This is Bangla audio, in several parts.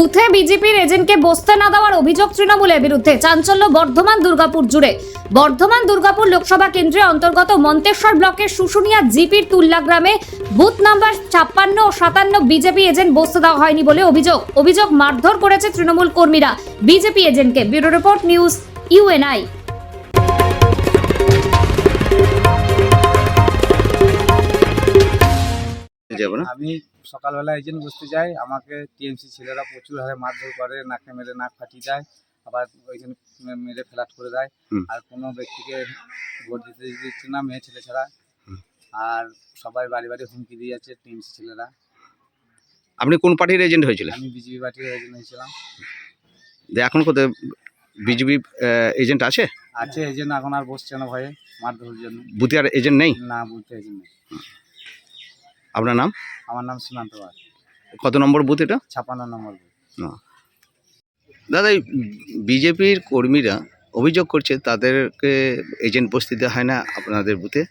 বুথে বিজেপির এজেন্টকে বসতে না দেওয়ার অভিযোগ তৃণমূলের বিরুদ্ধে। চাঞ্চল্য বর্ধমান দুর্গাপুর জুড়ে। বর্ধমান দুর্গাপুর লোকসভা কেন্দ্রের অন্তর্গত মন্তেশ্বর ব্লকের শুশুনিয়া জিপির তুল্লা গ্রামে বুথ নাম্বার ছাপ্পান্ন ও সাতান্ন বিজেপি এজেন্ট বসতে দেওয়া হয়নি বলে অভিযোগ। অভিযোগ মারধর করেছে তৃণমূল কর্মীরা। BJP এজেন্টকে। Bureau report news UNI. যাব না? আমি সকালবেলা এজেন্ট বসতে যাই। আমাকে টিএমসি ছেলেরা প্রচুর হারে মারধর করে নাকে মেরে নাক ফাটিয়ে দেয় আবার ওইখানে মেরে ফ্ল্যাট করে দেয়। আর কোনো ব্যক্তিকে ভোট দিতে দিচ্ছে না মেয়ে ছেলে ছাড়া। আর সবাই বাড়ি বাড়ি হুমকি দিয়ে যাচ্ছে টিএমসি ছেলেরা। আপনি কোন পার্টির এজেন্ট হয়েছিলেন? আমি বিজেপি পার্টির এজেন্ট হয়েছিলাম। যে এখন কোথায় বিজেপি এজেন্ট আছে? আছে এজেন্ট এখন আর বসছে না ভয়ে মারধরের জন্য। বুথে আর এজেন্ট নেই? না বলতে এজেন্ট নেই। আপনার নাম? আমার নাম সীমান্ত পাল কত নম্বর বুথ এটা? ছাপান্ন নম্বর বুথ। দাদা এই বিজেপির কর্মীরা অভিযোগ করছে তাদেরকে এজেন্ট বসতে দেওয়া হয় না আপনাদের বুথে।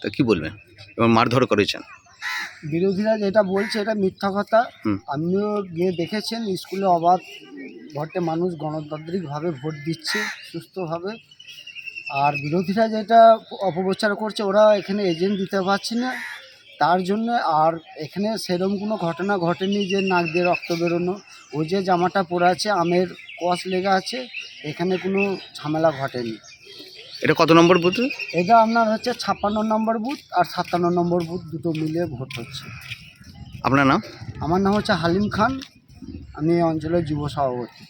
তা কি বলবেন? এবং মারধর করেছেন। বিরোধীরা যেটা বলছে এটা মিথ্যা কথা। আপনিও গিয়ে দেখেছেন স্কুলে অবাধ ভোটে মানুষ গণতান্ত্রিকভাবে ভোট দিচ্ছে সুস্থভাবে। আর বিরোধীরা যেটা অপপ্রচার করছে ওরা এখানে এজেন্ট দিতে পারছে না। তার জন্য আর এখানে সেরকম কোনো ঘটনা ঘটেনি যে নাক দিয়ে রক্ত বেরোনো। ও যে জামাটা পরে আছে আমের কস লেগে আছে এখানে কোনো ঝামেলা ঘটেনি। এটা কত নম্বর বুথ? এটা আপনার হচ্ছে ছাপ্পান্ন নম্বর বুথ আর সাতান্ন নম্বর বুথ দুটো মিলে ভোট হচ্ছে। আপনার নাম? আমার নাম হচ্ছে হালিম খান আমি এই অঞ্চলের যুব সভাপতি।